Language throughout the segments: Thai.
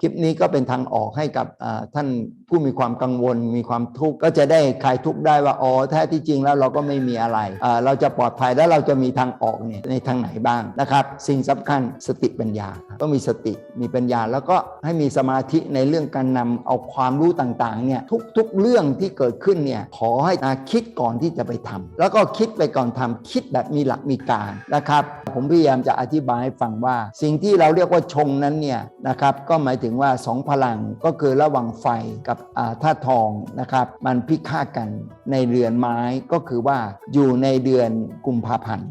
คลิปนี้ก็เป็นทางออกให้กับท่านผู้มีความกังวล มีความทุกข์ก็จะได้คลายทุกข์ได้ว่าอ๋อแท้ที่จริงแล้วเราก็ไม่มีอะไร เราจะปลอดภัยแล้วเราจะมีทางออกเนี่ยในทางไหนบ้างนะครับ สิ่งสำคัญสติปัญญาต้องมีสติมีปัญญา แล้วก็ให้มีสมาธิในเรื่องการนำเอาความรู้ต่างๆเนี่ยทุกๆเรื่องที่เกิดขึ้นเนี่ยขอให้คิดก่อนที่จะไปทำแล้วก็คิดไปก่อนทำคิดแบบมีหลักมีการนะครับ ผมพยายามจะอธิบายให้ฟังว่า สิ่งที่เราเรียกว่าชงนั้นเนี่ยนะครับก็หมายถึงว่าสองพลังก็คือระหว่างไฟกับธาตุทองนะครับ มันพิฆาตกันในเรือนไม้ก็คือว่าอยู่ในเดือนกุมภาพันธ์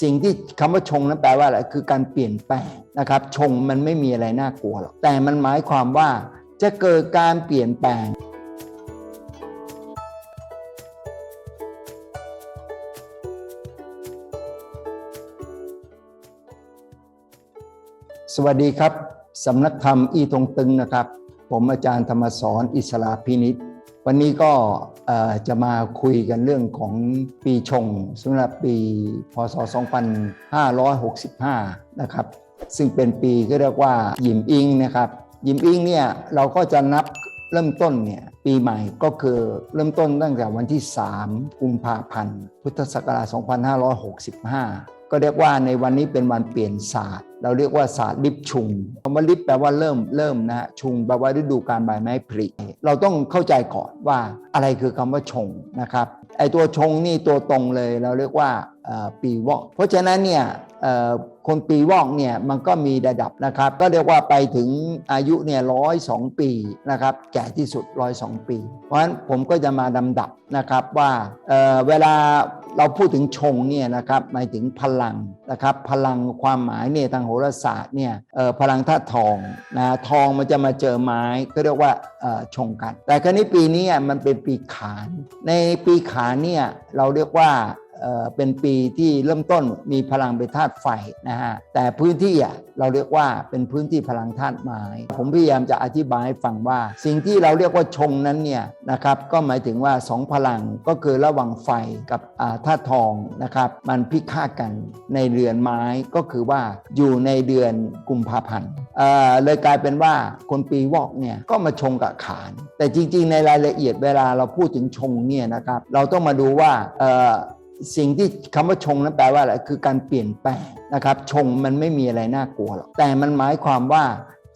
สิ่งที่คำว่าชงนั้นแปลว่าอะไรคือการเปลี่ยนแปลงนะครับ ชงมันไม่มีอะไรน่ากลัวหรอกแต่มันหมายความว่าจะเกิดการเปลี่ยนแปลงสวัสดีครับ สำนักธรรมอีทงตึงนะครับ ผมอาจารย์ธรรมสอนอิสระพินิษวันนี้ก็จะมาคุยกันเรื่องของปีชงสำหรับปีพศ 2565 นะครับ ซึ่งเป็นปีก็เรียกว่ายิมอิงนะครับ ยิมอิงเนี่ยเราก็จะนับเริ่มต้นเนี่ยปีใหม่ก็คือเริ่มต้นตั้งแต่วันที่ 3 กุมภาพันธ์ พุทธศักราช 2565ก็เรียกว่าในวันนี้เป็นวันเปลี่ยนศาสตร์ เราเรียกว่าศาสตร์ลิบชุงคำว่าลิบแปลว่าเริ่มเริ่มนะชุงแปลว่าฤดูการใบไม้ผลิเราต้องเข้าใจก่อนว่าอะไรคือคำว่าชงนะครับไอตัวชงนี่ตัวตรงเลยเราเรียกว่าปีวอก เพราะฉะนั้นเนี่ยคนปีวอกเนี่ยมันก็มีระดับนะครับ ก็เรียกว่าไปถึงอายุเนี่ยร้อยสองปีนะครับแก่ที่สุดร้อยสองปี เพราะฉะนั้นผมก็จะมาดำดับนะครับว่าเเวลา เราพูดถึงชงเนี่ยนะครับหมายถึงพลังนะครับพลังความหมายเนี่ยทางโหราศาสตร์เนี่ยพลังธาตุทองนะทองมันจะมาเจอไม้ก็เรียกว่าชงกัน แต่ครั้นี้ปีนี้อะมันเป็นปีขาน ในปีขานเนี่ยเราเรียกว่า เป็นปีที่เริ่มต้นมีพลังเป็นธาตุไฟนะฮะแต่พื้นที่อะเราเรียกว่าเป็นพื้นที่พลังธาตุไม้ ผมพยายามจะอธิบายให้ฟังว่า สิ่งที่เราเรียกว่าชงนั้นเนี่ยนะครับก็หมายถึงว่าสองพลังก็คือระหว่างไฟกับธาตุทองนะครับมันพิฆาตกันในเรือนไม้ก็คือว่าอยู่ในเดือนกุมภาพันธ์เลยกลายเป็นว่าคนปีวอกเนี่ยก็มาชงกับขาน แต่จริงๆ ในรายละเอียดเวลาเราพูดถึงชงเนี่ยนะครับเราต้องมาดูว่า สิ่งที่คำว่าชงนั้นแปลว่าอะไรคือการเปลี่ยนแปลงนะครับชงมันไม่มีอะไรน่ากลัวหรอกแต่มันหมายความว่า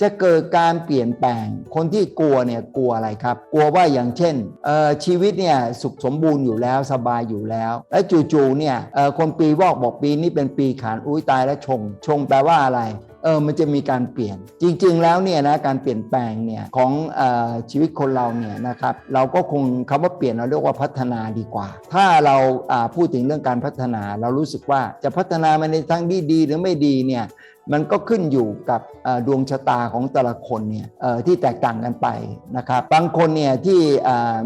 จะเกิดการเปลี่ยนแปลง คนที่กลัวเนี่ยกลัวอะไรครับ กลัวว่าอย่างเช่นเอ่อชีวิตเนี่ยสุขสมบูรณ์อยู่แล้วสบายอยู่แล้ว และจู่ๆเนี่ยเอ่อคนปีวอกบอกปีนี้เป็นปีขานอุ้ยตายแล้วชง ชงแปลว่าอะไร ออมันจะมีการเปลี่ยน จริง ๆ แล้วเนี่ยนะการเปลี่ยนแปลงเนี่ยของออชีวิตคนเราเนี่ยนะครับเราก็คงคาว่าเปลี่ยนเราเรียกว่าพัฒนาดีกว่า ถ้าเราอ่าพูดถึงเรื่องการพัฒนา เรารู้สึกว่าจะพัฒนามาในทางที่ดีหรือไม่ดีเนี่ย มันก็ขึ้นอยู่กับดวงชะตาของแต่ละคนเนี่ยที่แตกต่างกันไปนะครับบางคนเนี่ยที่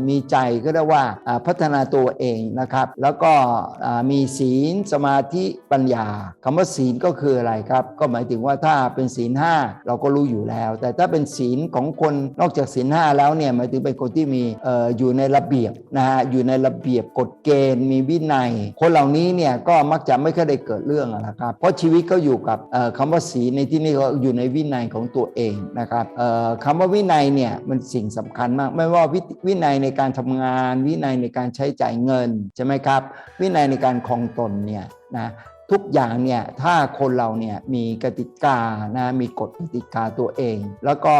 มีใจก็เรียกว่าพัฒนาตัวเองนะครับ แล้วก็มีศีลสมาธิปัญญาคำว่าศีลก็คืออะไรครับ ก็หมายถึงว่าถ้าเป็นศีลห้าเราก็รู้อยู่แล้ว แต่ถ้าเป็นศีลของคนนอกจากศีลห้าแล้วเนี่ยหมายถึงเป็นคนที่มีอยู่ในระเบียบนะฮะอยู่ในระเบียบกฎเกณฑ์ มีวินัย คนเหล่านี้เนี่ยก็มักจะไม่ค่อยได้เกิดเรื่องนะครับ เพราะชีวิตเขาอยู่กับคำว่าศีลในที่นี้ก็อยู่ในวินัยของตัวเองนะครับคำว่าวินัยเนี่ยมันสิ่งสำคัญมาก ไม่ว่าวิวินัยในการทำงาน วินัยในการใช้จ่ายเงินใช่ไหมครับ วินัยในการครองตนเนี่ยนะทุกอย่างเนี่ยถ้าคนเราเนี่ยมีกติกานะมีกฎกติกาตัวเอง แล้วก็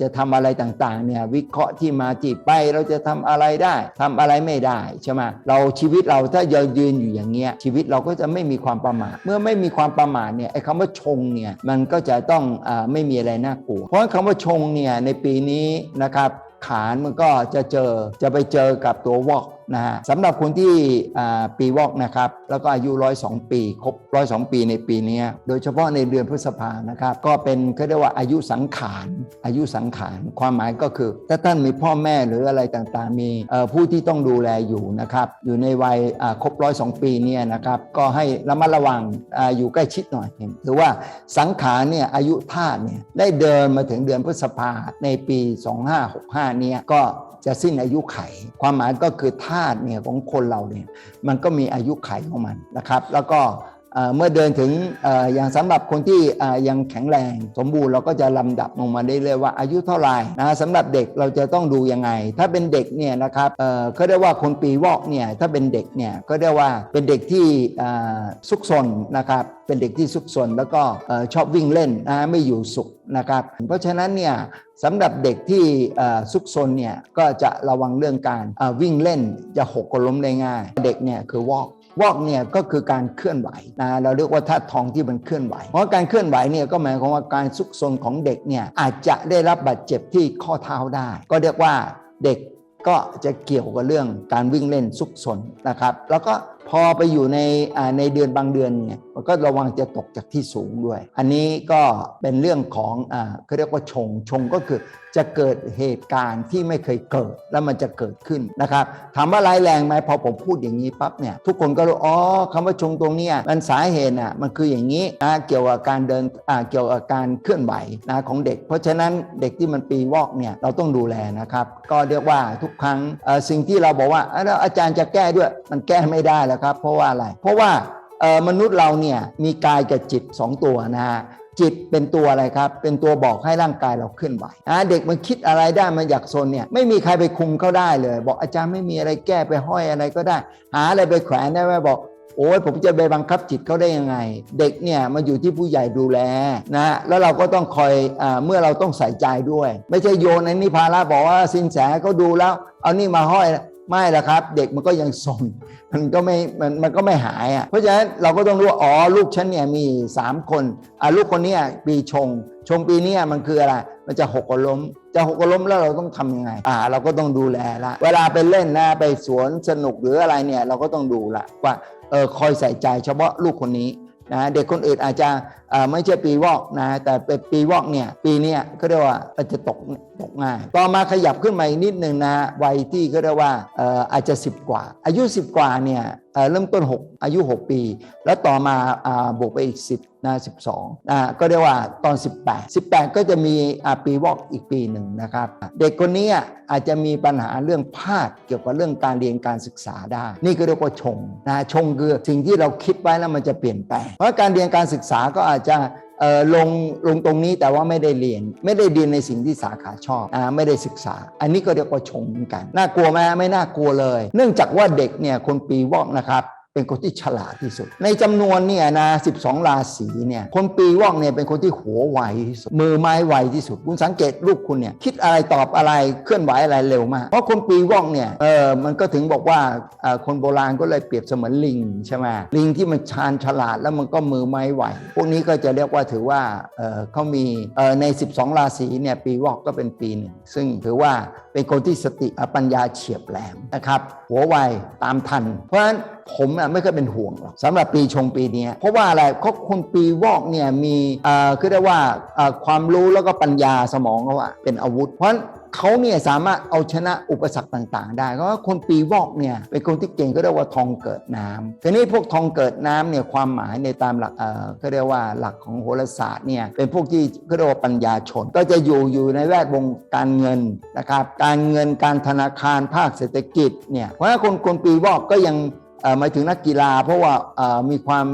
จะทำอะไรต่างๆเนี่ยวิเคราะห์ที่มาที่ไปเราจะทำอะไรได้ทำอะไรไม่ได้ใช่ไหมเราชีวิตเราถ้ายังยืนอยู่อย่างเงี้ยชีวิตเราก็จะไม่มีความประมาทเมื่อไม่มีความประมาทเนี่ยไอ้คำว่าชงเนี่ยมันก็จะต้องอไม่มีอะไรน่ากลัว เพราะฉะนั้นคำว่าชงเนี่ยในปีนี้นะครับขานมันก็จะเจอจะไปเจอกับตัววอก นะฮะสำหรับคนที่ปีวอกนะครับ แล้วก็อายุร้อยสองปี ครบร้อยสองปีในปีนี้ โดยเฉพาะในเดือนพฤษภานะครับ ก็เป็นเขาเรียกว่าอายุสังขาร อายุสังขาร ความหมายก็คือ ถ้าท่านมีพ่อแม่หรืออะไรต่างๆ มีผู้ที่ต้องดูแลอยู่นะครับ อยู่ในวัยครบร้อยสองปีเนี่ยนะครับ ก็ให้ระมัดระวังออยู่ใกล้ชิดหน่อยถือว่าสังขารเนี่ยอายุธาตุเนี่ยได้เดินมาถึงเดือนพฤษภาในปี 2565เนี่ยก็จะสิ้นอายุไข ความหมายก็คือธาตุเนี่ยของคนเราเนี่ยมันก็มีอายุไขของมันนะครับ แล้วก็ เมื่อเดินถึงออย่างสำหรับคนที่ยังแข็งแรงสมบูรณ์เราก็จะลำดับลงมาได้เลยว่าอายุเท่าไหร่นะสำหรับเด็กเราจะต้องดูยังไง ถ้าเป็นเด็กเนี่ยนะครับเขาเรียกว่าคนปีวอกเนี่ยถ้าเป็นเด็กเนี่ยก็เรียกว่าเป็นเด็กที่ซุกซนนะครับเป็นเด็กที่ซุกซนแล้วก็อชอบวิ่งเล่นนะไม่อยู่สุขนะครับ เพราะฉะนั้นเนี่ยสำหรับเด็กที่ซุกซนเนี่ยก็จะระวังเรื่องการวิ่งเล่นจะหกล้มได้ง่าย เด็กเนี่ยคือวอก วอกเนี่ยก็คือการเคลื่อนไหวนะเราเรียกว่าธาตุทองที่มันเคลื่อนไหว เพราะการเคลื่อนไหวเนี่ยก็หมายความว่าการซุกซนของเด็กเนี่ยอาจจะได้รับบาดเจ็บที่ข้อเท้าได้ ก็เรียกว่าเด็กก็จะเกี่ยวกับเรื่องการวิ่งเล่นซุกซนนะครับ แล้วก็พอไปอยู่ในในเดือนบางเดือนเนี่ย ก็ระวังจะตกจากที่สูงด้วย อันนี้ก็เป็นเรื่องของอ่าเขาเรียกว่าชง ชงก็คือจะเกิดเหตุการณ์ที่ไม่เคยเกิดแล้วมันจะเกิดขึ้นนะครับ ถามว่าร้ายแรงไหมพอผมพูดอย่างนี้ปั๊บเนี่ยทุกคนก็รู้อ๋อคำว่าชงตรงเนี้ยมันสาเหตุอะมันคืออย่างนี้นะเกี่ยวกับการเดินอ่าเกี่ยวกับการเคลื่อนไหวนะของเด็ก เพราะฉะนั้นเด็กที่มันปีวอกเนี่ยเราต้องดูแลนะครับก็เรียกว่าทุกครั้งสิ่งที่เราบอกว่าอะแล้วอาจารย์จะแก้ด้วยมันแก้ไม่ได้แล้วครับ เพราะว่าอะไร เพราะว่า มนุษย์เราเนี่ยมีกายกับจิต 2 ตัวนะฮะจิตเป็นตัวอะไรครับ เป็นตัวบอกให้ร่างกายเราเคลื่อนไหวเด็กมันคิดอะไรได้มันอยากโซนเนี่ยไม่มีใครไปคุมเขาได้เลย บอกอาจารย์ไม่มีอะไรแก้ไปห้อยอะไรก็ได้ หาอะไรไปแขวนได้ไหมบอกโอ้ยผมจะไปบังคับจิตเขาได้ยังไง เด็กเนี่ยมาอยู่ที่ผู้ใหญ่ดูแลนะแล้วเราก็ต้องคอยอเมื่อเราต้องใส่ใจด้วย ไม่ใช่โยนในนิพาระบอกว่าสินแสเขาดูแล้ว เอานี่มาห้อย ไม่ละครับ เด็กมันก็ยังสนมันก็ไม่มันมันก็ไม่หายอะเพราะฉะนั้นเราก็ต้องรู้ว่าอ๋อลูกฉันเนี่ยมี 3 คนอะลูกคนนี้ปีชง ชงปีนี้มันคืออะไร มันจะหกล้ม จะหกล้มแล้วเราต้องทำยังไงอ่าเราก็ต้องดูแลละเวลาไปเล่นนะไปสวนสนุกหรืออะไรเนี่ยเราก็ต้องดูละว่าเออคอยใส่ใจเฉพาะลูกคนนี้นะเด็กคนอื่นอาจจะไม่ใช่ปีวอกนะแต่เป็นปีวอกเนี่ยปีเนี้ยก็เรียกว่าอาจจะตกตกง่ายต่อมาขยับขึ้นมาอีกนิดหนึ่งนะวัยที่ก็เรียกว่าออาจจะ 10 กว่า อายุ 10 กว่าเนี่ยเเริ่มต้น 6 อายุ 6 ปี แล้วต่อมาอบวกไปอีก 10นะ12นะก็เรียกว่าตอน 18 18 ก็จะมีปีวอกอีกปีหนึ่งนะครับ เด็กคนนี้อาจจะมีปัญหาเรื่องพลาดเกี่ยวกับเรื่องการเรียนการศึกษาได้ นี่ก็เรียกว่าชงนะชงคือสิ่งที่เราคิดไว้แล้วมันจะเปลี่ยนแปลงเพราะการเรียนการศึกษาก็อาจจะลงลงตรงนี้แต่ว่าไม่ได้เรียน ไม่ได้เรียนในสิ่งที่สาขาชอบอไม่ได้ศึกษา อันนี้ก็เรียกว่าชงเหมือนกัน น่ากลัวไหมไม่น่ากลัวเลย เนื่องจากว่าเด็กเนี่ยคนปีวอกนะครับ เป็นคนที่ฉลาดที่สุด ในจำนวนเนี่ยนะ12 ราศีเนี่ยคนปีวอกเนี่ยเป็นคนที่หัวไวที่สุดมือไม้ไวที่สุด คุณสังเกตลูกคุณเนี่ยคิดอะไรตอบอะไรเคลื่อนไหวอะไรเร็วมากเพราะคนปีวอกเนี่ยเออมันก็ถึงบอกว่าคนโบราณก็เลยเปรียบเสมือนลิงใช่ไหมลิงที่มันชาญฉลาดแล้วมันก็มือไม้ไวพวกนี้ก็จะเรียกว่าถือว่าเออเขามีเออใน 12 ราศีเนี่ยปีวอกก็เป็นปีหนึ่งซึ่งถือว่าเป็นคนที่สติปัญญาเฉียบแหลมนะครับหัวไวตามทัน เพราะฉะนั้น ผมน่ะไม่เคยเป็นห่วงหรอกสำหรับปีชงปีนี้เพราะว่าอะไรเพราะคนปีวอกเนี่ยมีเอ่อคือเรียกว่าอ่อความรู้แล้วก็ปัญญาสมองเขาอะเป็นอาวุธ เพราะเขาเนี่ยสามารถเอาชนะอุปสรรคต่างๆ ได้เพราะว่าคนปีวอกเนี่ยเป็นคนที่เก่งก็เรียกว่าทองเกิดน้ำทีนี้พวกทองเกิดน้ำเนี่ยความหมายในตามหลักเอ่อก็เรียกว่าหลักของโหราศาสตร์เนี่ยเป็นพวกที่ก็เรียกว่าปัญญาชน ก็จะอยู่อยู่ในแวดวงการเงินนะครับการเงินการธนาคารภาคเศรษฐกิจเนี่ยเพราะฉะนั้นคนคนปีวอกก็ยัง หมายถึงนักกีฬา เพราะว่ามีความ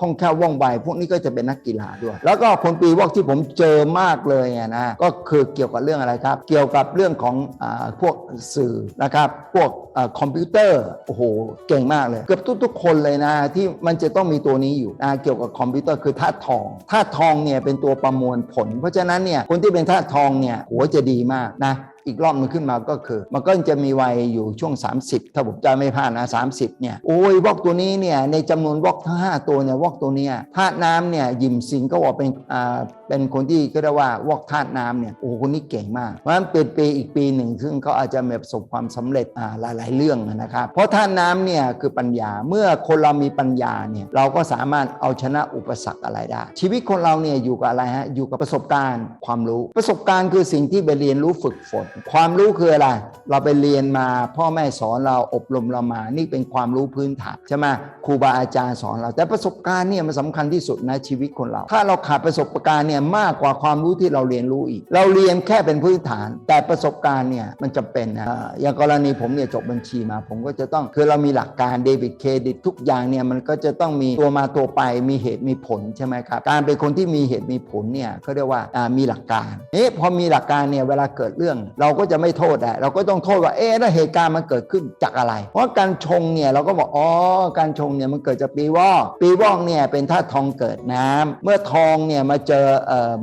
คล่องแคล่วว่องไวพวกนี้ก็จะเป็นนักกีฬาด้วย แล้วก็คนปีวอกที่ผมเจอมากเลยนะก็คือเกี่ยวกับเรื่องอะไรครับ เกี่ยวกับเรื่องของอพวกสื่อนะครับพวกอคอมพิวเตอร์โอ้โหเก่งมากเลย เกือบทุกๆคนเลยนะที่มันจะต้องมีตัวนี้อยู่นะเกี่ยวกับคอมพิวเตอร์คือธาตุทองธาตุทองเนี่ยเป็นตัวประมวลผล เพราะฉะนั้นเนี่ยคนที่เป็นธาตุทองเนี่ยหัวจะดีมากนะ อีกรอบมันขึ้นมาก็คือ มันก็จะมีวัยอยู่ช่วง 30 ถ้าผมจำไม่พลาดนะ30เนี่ยโอ้ยวอกตัวนี้เนี่ยในจำนวนวอกทั้ง 5 ตัวเนี่ยวอกตัวเนี้ยธาตุน้ำเนี่ยยิมซิงก็ว่าเป็นอ่า เป็นคนที่ก็เรียกว่าวอกธาตุน้ำเนี่ยโอ้คนนี้เก่งมากเพราะฉะนั้นเป็นปีอีกปีหนึ่งซึ่งเขาอาจจะประสบความสำเร็จอ่าหลาย ๆ เรื่องนะครับ เพราะธาตุน้ำเนี่ยคือปัญญาเมื่อคนเรามีปัญญาเนี่ยเราก็สามารถเอาชนะอุปสรรคอะไรได้ ชีวิตคนเราเนี่ยอยู่กับอะไรฮะอยู่กับประสบการณ์ความรู้ ประสบการณ์คือสิ่งที่ไปเรียนรู้ฝึกฝน ความรู้คืออะไร เราไปเรียนมาพ่อแม่สอนเราอบรมเรามา นี่เป็นความรู้พื้นฐานใช่ไหมครูบาอาจารย์สอนเรา แต่ประสบการณ์เนี่ยมันสำคัญที่สุดนะชีวิตคนเรา ถ้าเราขาดประสบการณ์เนี่ยมากกว่าความรู้ที่เราเรียนรู้อีก เราเรียนแค่เป็นพื้นฐาน แต่ประสบการณ์เนี่ยมันจะเป็นนะอย่างกรณีผมเนี่ยจบบัญชีมา ผมก็จะต้องคือเรามีหลักการเดบิตเครดิตทุกอย่างเนี่ยมันก็จะต้องมีตัวมาตัวไปมีเหตุมีผลใช่ไหมครับการเป็นคนที่มีเหตุมีผลเนี่ยเขาเรียกว่ามีหลักการเอ๊ะพอมีหลักการเนี่ยเวลาเกิดเรื่อง เราก็จะไม่โทษอะเราก็ต้องโทษว่าเอ๊ะแล้วเหตุการณ์มันเกิดขึ้นจากอะไร เพราะการชงเนี่ยเราก็บอกอ๋อการชงเนี่ยมันเกิดจากปีวอกปีวอกเนี่ยเป็นธาตุทองเกิดน้ำเมื่อทองเนี่ยมาเจอ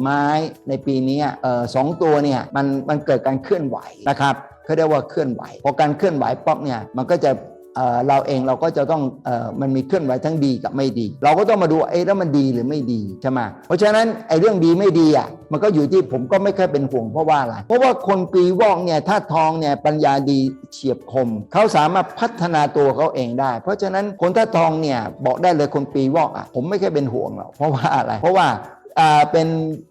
ไม้ในปีเนี้ยเอ่อสองตัวเนี่ยมันมันเกิดการเคลื่อนไหวนะครับเขาเรียกว่าเคลื่อนไหวพอการเคลื่อนไหวป๊อกเนี่ยมันก็จะเอ่อเราเองเราก็จะต้องเออมันมีเคลื่อนไหวทั้งดีกับไม่ดี เราก็ต้องมาดูว่าเอ๊ะแล้วมันดีหรือไม่ดีใช่ไหมเพราะฉะนั้นไอ้เรื่องดีไม่ดีอะมันก็อยู่ที่ผมก็ไม่ค่อยเป็นห่วงเพราะว่าอะไรเพราะว่าคนปีวอกเนี่ยถ้าทองเนี่ยปัญญาดีเฉียบคม เขาสามารถพัฒนาตัวเขาเองได้ เพราะฉะนั้นคนถ้าทองเนี่ยบอกได้เลยคนปีวอกอะผมไม่ค่อยเป็นห่วงหรอกเพราะว่าอะไรเพราะว่าอ่า เป็น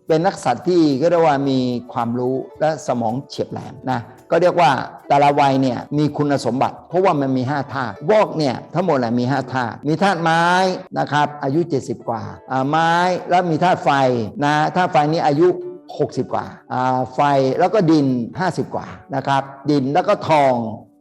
เป็นนักสัตว์ที่ก็เรียกว่ามีความรู้และสมองเฉียบแหลมนะก็เรียกว่าแต่ละวัยเนี่ยมีคุณสมบัติ เพราะว่ามันมี5ธาตุวอกเนี่ยทั้งหมดแหละมี5ธาตุมีธาตุไม้นะครับอายุ 70 กว่าอ่าไม้แล้วมีธาตุไฟนะธาตุไฟนี่อายุ 60 กว่าอ่าไฟแล้วก็ดิน 50 กว่านะครับดินแล้วก็ทอง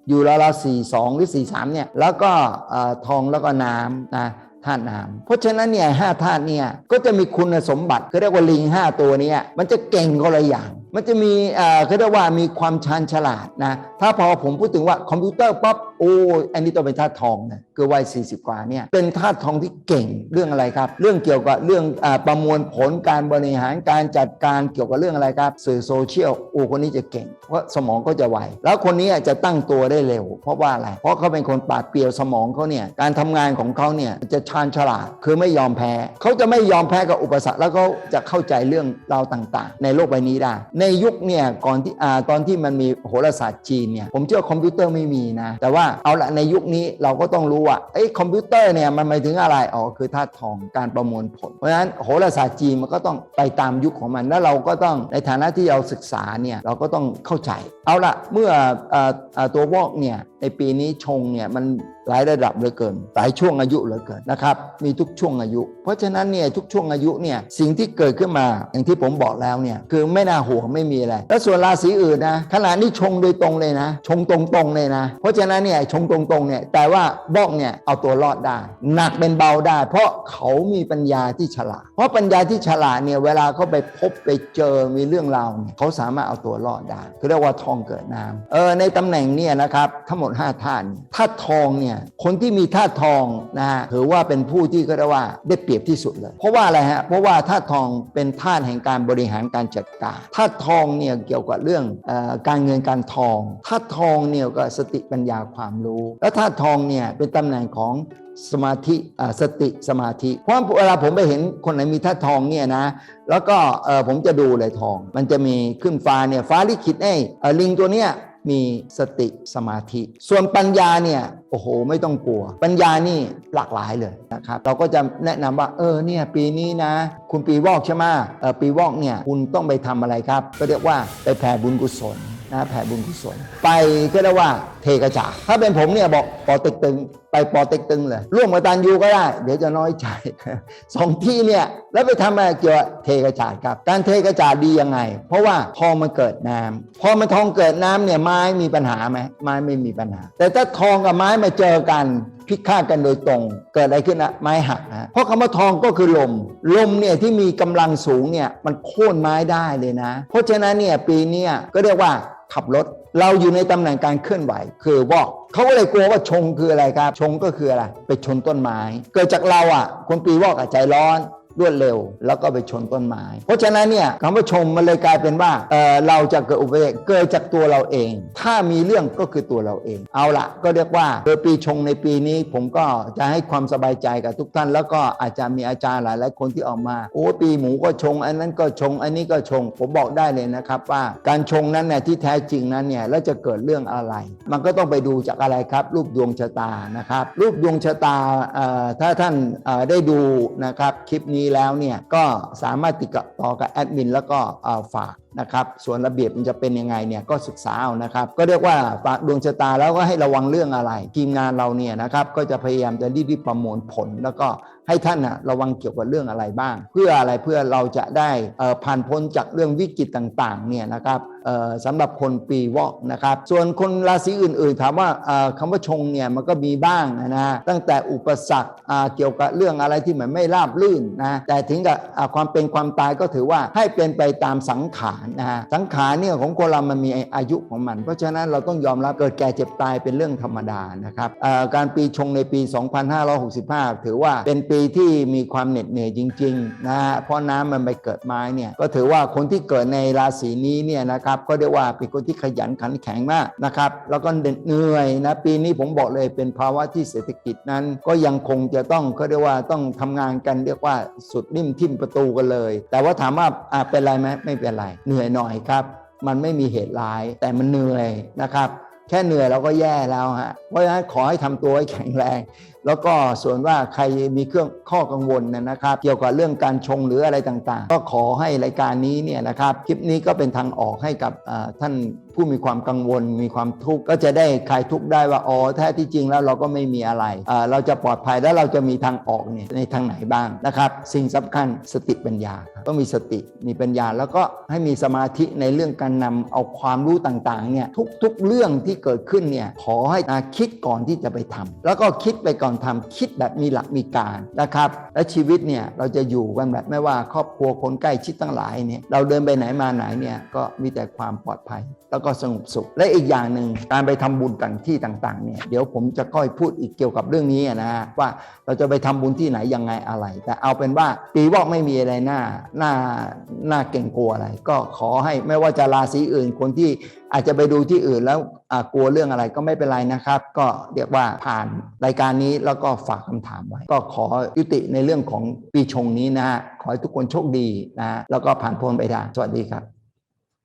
อยู่ราวๆ42หรือ43เนี่ยแล้วก็อ่อทองแล้วก็น้ำนะ ธาตุน้ำเพราะฉะนั้นเนี่ยห้าธาตุเนี่ยก็จะมีคุณสมบัติเขาเรียกว่าลิงห้าตัวนี้มันจะเก่งคนละอย่างมันจะมีเอ่อเขาเรียกว่ามีความชาญฉลาดนะ ถ้าพอผมพูดถึงว่าคอมพิวเตอร์ปั๊บโอ้อันนี้ต้องเป็นธาตุทองนะคือวัย 40 กว่าเนี่ยเป็นธาตุทองที่เก่งเรื่องอะไรครับ เรื่องเกี่ยวกับเรื่องอประมวลผลการบริหารการจัดการเกี่ยวกับเรื่องอะไรครับ สื่อโซเชียลโอ้คนนี้จะเก่ง เพราะสมองก็จะไวแล้วคนนี้จะตั้งตัวได้เร็ว เพราะว่าอะไร เพราะเขาเป็นคนปาดเปรียวสมองเขาเนี่ยการทำงานของเขาเนี่ยจะชาญฉลาดคือไม่ยอมแพ้เขาจะไม่ยอมแพ้กับอุปสรรคแล้วเขาจะเข้าใจเรื่องราวต่าง ๆ ในโลกใบนี้ได้ในยุคเนี่ยก่อนที่อ่าตอนที่มันมีโหราศาสตร์จีนเนี่ยผมเชื่อคอมพิวเตอร์ไม่มีนะ แต่ว่าเอาละในยุคนี้เราก็ต้องรู้ว่าไอ้คอมพิวเตอร์เนี่ยมันหมายถึงอะไรอ๋อคือธาตุทองการประมวลผล เพราะฉะนั้นโหราศาสตร์จีนมันก็ต้องไปตามยุคของมันแล้วเราก็ต้องในฐานะที่เราศึกษาเนี่ยเราก็ต้องเข้าใจ เอาละเมื่ออออตัววอกเนี่ยในปีนี้ชงเนี่ยมัน หลายระดับเหลือเกิน หลายช่วงอายุเหลือเกินนะครับ มีทุกช่วงอายุ เพราะฉะนั้นเนี่ยทุกช่วงอายุเนี่ยสิ่งที่เกิดขึ้นมาอย่างที่ผมบอกแล้วเนี่ยคือไม่น่าห่วงไม่มีอะไร แล้วส่วนราศีอื่นนะขณะนี้ชงโดยตรงเลยนะ ชงตรงๆเลยนะ เพราะฉะนั้นเนี่ยชงตรงๆเนี่ยแต่ว่าบอกเนี่ยเอาตัวรอดได้ หนักเป็นเบาได้ เพราะเขามีปัญญาที่ฉลาด เพราะปัญญาที่ฉลาดเนี่ยเวลาเขาไปพบไปเจอมีเรื่องราวเนี่ยเขาสามารถเอาตัวรอดได้คือเรียกว่าทองเกิดน้ำเออในตำแหน่งเนี่ยนะครับทั้งหมด5ธาตุเนี่ยธาทองเนี่ยคนที่มีธาตุทองนะฮะถือว่าเป็นผู้ที่ก็เรียกว่าได้เปรียบที่สุดเลย เพราะว่าอะไรฮะเพราะว่าธาตุทองเป็นธาตุแห่งการบริหารการจัดการธาตุทองเนี่ยเกี่ยวกับเรื่องอการเงินการทองธาตุทองเนี่ยก็สติปัญญาความรู้ แล้วธาตุทองเนี่ยเป็นตำแหน่งของสมาธิสติสมาธิเพราะเวลาผมไปเห็นคนไหนมีท่าตุทองเนี่ยนะ แล้วก็ผมจะดูเลยทอง มันจะมีขึ้นฟ้าเนี่ยฟ้าลิขิตไอ้ลิงตัวเนี้ย มีสติสมาธิ ส่วนปัญญาเนี่ยโอ้โหไม่ต้องกลัว ปัญญานี่หลากหลายเลยนะครับเราก็จะแนะนำว่าเออเนี่ยปีนี้นะ คุณปีวอกใช่ไหมเออปีวอกเนี่ยคุณต้องไปทำอะไรครับ ก็เรียกว่าไปแผ่บุญกุศลนะแผ่บุญกุศล ไปก็เรียกว่าเทกระจาดถ้าเป็นผมเนี่ยบอกปอตึกตึงไปปอเต็กตึงเลยร่วมกับตันยูก็ได้ เดี๋ยวจะน้อยใจสองที่เนี่ยแล้วไปทำอะไรเกี่ยวกับเทกระจาดครับ การเทกระจาดดียังไง เพราะว่าทองมันเกิดน้ำพอมันทองเกิดน้ำเนี่ยไม้มีปัญหาไหมไม้ไม่มีปัญหา แต่ถ้าทองกับไม้มาเจอกันพิฆาตกันโดยตรง เกิดอะไรขึ้นนะไม้หักนะเพราะคำว่าทองก็คือลม ลมเนี่ยที่มีกำลังสูงเนี่ยมันโค่นไม้ได้เลยนะ เพราะฉะนั้นเนี่ยปีนี้ก็เรียกว่า ขับรถ เราอยู่ในตำแหน่งการเคลื่อนไหว คือวอกเขาก็เลยกลัวว่าชงคืออะไรครับ ชงก็คืออะไร ไปชนต้นไม้ เกิดจากเราอะ คนปีวอกอะใจร้อน รวดเร็ว แล้วก็ไปชนต้นไม้ เพราะฉะนั้นเนี่ยคำว่าชมมันเลยกลายเป็นว่าเเราจะเกิดอุบัติเหตุเกิดจากตัวเราเอง ถ้ามีเรื่องก็คือตัวเราเอง เอาละก็เรียกว่าโดปีชงในปีนี้ผมก็จะให้ความสบายใจกับทุกท่าน แล้วก็อาจจะมีอาจารย์หลายๆคนที่ออกมา โอ้ปีหมูก็ชง อันนั้นก็ชง อันนี้ก็ชง ผมบอกได้เลยนะครับว่าการชงนั้นเนี่ยที่แท้จริงนั้นเนี่ยแล้วจะเกิดเรื่องอะไร มันก็ต้องไปดูจากอะไรครับ รูปดวงชะตานะครับ รูปดวงชะตาถ้าท่านได้ดูนะครับคลิปนี้แล้วเนี่ยก็สามารถติดต่อกับแอดมินแล้วก็ฝากนะครับส่วนระเบียบมันจะเป็นยังไงเนี่ยก็ศึกษาเอานะครับ ก็เรียกว่าฝากดวงชะตาแล้วก็ให้ระวังเรื่องอะไร ทีมงานเราเนี่ยนะครับก็จะพยายามจะรีบๆประมวลผล แล้วก็ให้ท่านนะระวังเกี่ยวกับเรื่องอะไรบ้าง เพื่ออะไรเพื่อเราจะได้ผ่านพ้นจากเรื่องวิกฤตต่างๆเนี่ยนะครับ สำหรับคนปีวอกนะครับ ส่วนคนราศีอื่นๆ ถามว่าคำว่าชงเนี่ยมันก็มีบ้างนะฮะตั้งแต่อุปสรรคเกี่ยวกับเรื่องอะไรที่เหมันไม่ราบรื่นนะแต่ถึงกับความเป็นความตายก็ถือว่าให้เป็นไปตามสังขารนะฮะสังขารเนี่ยของคนเรามันมีอายุของมัน เพราะฉะนั้นเราต้องยอมรับเกิดแก่เจ็บตายเป็นเรื่องธรรมดานะครับการปีชงในปี 2565 ถือว่าเป็นปีที่มีความเหน็ดเหนื่อยจริงๆนะฮะเพราะน้ำมันไปเกิดไม้เนี่ยก็ถือว่าคนที่เกิดในราศีนี้เนี่ยนะครับก็เรียกว่าเป็นคนที่ขยันขันแข็งมากนะครับแล้วก็เหนื่อยนะปีนี้ผมบอกเลยเป็นภาวะที่เศรษฐกิจนั้น ก็ยังคงจะต้องเขาเรียกว่าต้องทำงานกันเรียกว่าสุดนิ่มทิ่มประตูกันเลย แต่ว่าถามว่าอะเป็นไรไหมไม่เป็นไรเหนื่อยหน่อยครับ มันไม่มีเหตุร้ายแต่มันเหนื่อยนะครับ แค่เหนื่อยเราก็แย่แล้วฮะเพราะฉะนั้นขอให้ทำตัวให้แข็งแรง แล้วก็ส่วนว่าใครมีเครื่องข้อกังวลนะนะครับ เกี่ยวกับเรื่องการชงหรืออะไรต่างๆ ก็ขอให้รายการนี้เนี่ยนะครับคลิปนี้ก็เป็นทางออกให้กับท่าน ผู้มีความกังวลมีความทุกข์ก็จะได้คลายทุกข์ได้ว่าอ๋อแท้ที่จริงแล้วเราก็ไม่มีอะไรเราจะปลอดภัยแล้วเราจะมีทางออกเนี่ยในทางไหนบ้างนะครับ สิ่งสำคัญสติปัญญาต้องมีสติมีปัญญา แล้วก็ให้มีสมาธิในเรื่องการนำเอาความรู้ต่างๆเนี่ยทุกๆเรื่องที่เกิดขึ้นเนี่ยขอให้คิดก่อนที่จะไปทำแล้วก็คิดไปก่อนทำคิดแบบมีหลักมีการนะครับและชีวิตเนี่ยเราจะอยู่กันแบบไม่ว่าครอบครัวคนใกล้ชิดทั้งหลายเนี่ยเราเดินไปไหนมาไหนเนี่ยก็มีแต่ความปลอดภัยแล้วก็สงบสุข และอีกอย่างหนึ่งการไปทำบุญต่างที่ต่างๆเนี่ยเดี๋ยวผมจะค่อยพูดอีกเกี่ยวกับเรื่องนี้นะฮะว่าเราจะไปทำบุญที่ไหนยังไงอะไร แต่เอาเป็นว่าปีวอกไม่มีอะไรหน่าหน่าหน่าเก่งกลัวอะไร ก็ขอให้ไม่ว่าจะราศีอื่นคนที่อาจจะไปดูที่อื่นแล้วกลัวเรื่องอะไรก็ไม่เป็นไรนะครับ ก็เรียกว่าผ่านรายการนี้แล้วก็ฝากคำถามไว้ ก็ขอยุติในเรื่องของปีชงนี้นะฮะขอให้ทุกคนโชคดีนะฮะแล้วก็ผ่านพ้นไปได้สวัสดีครับ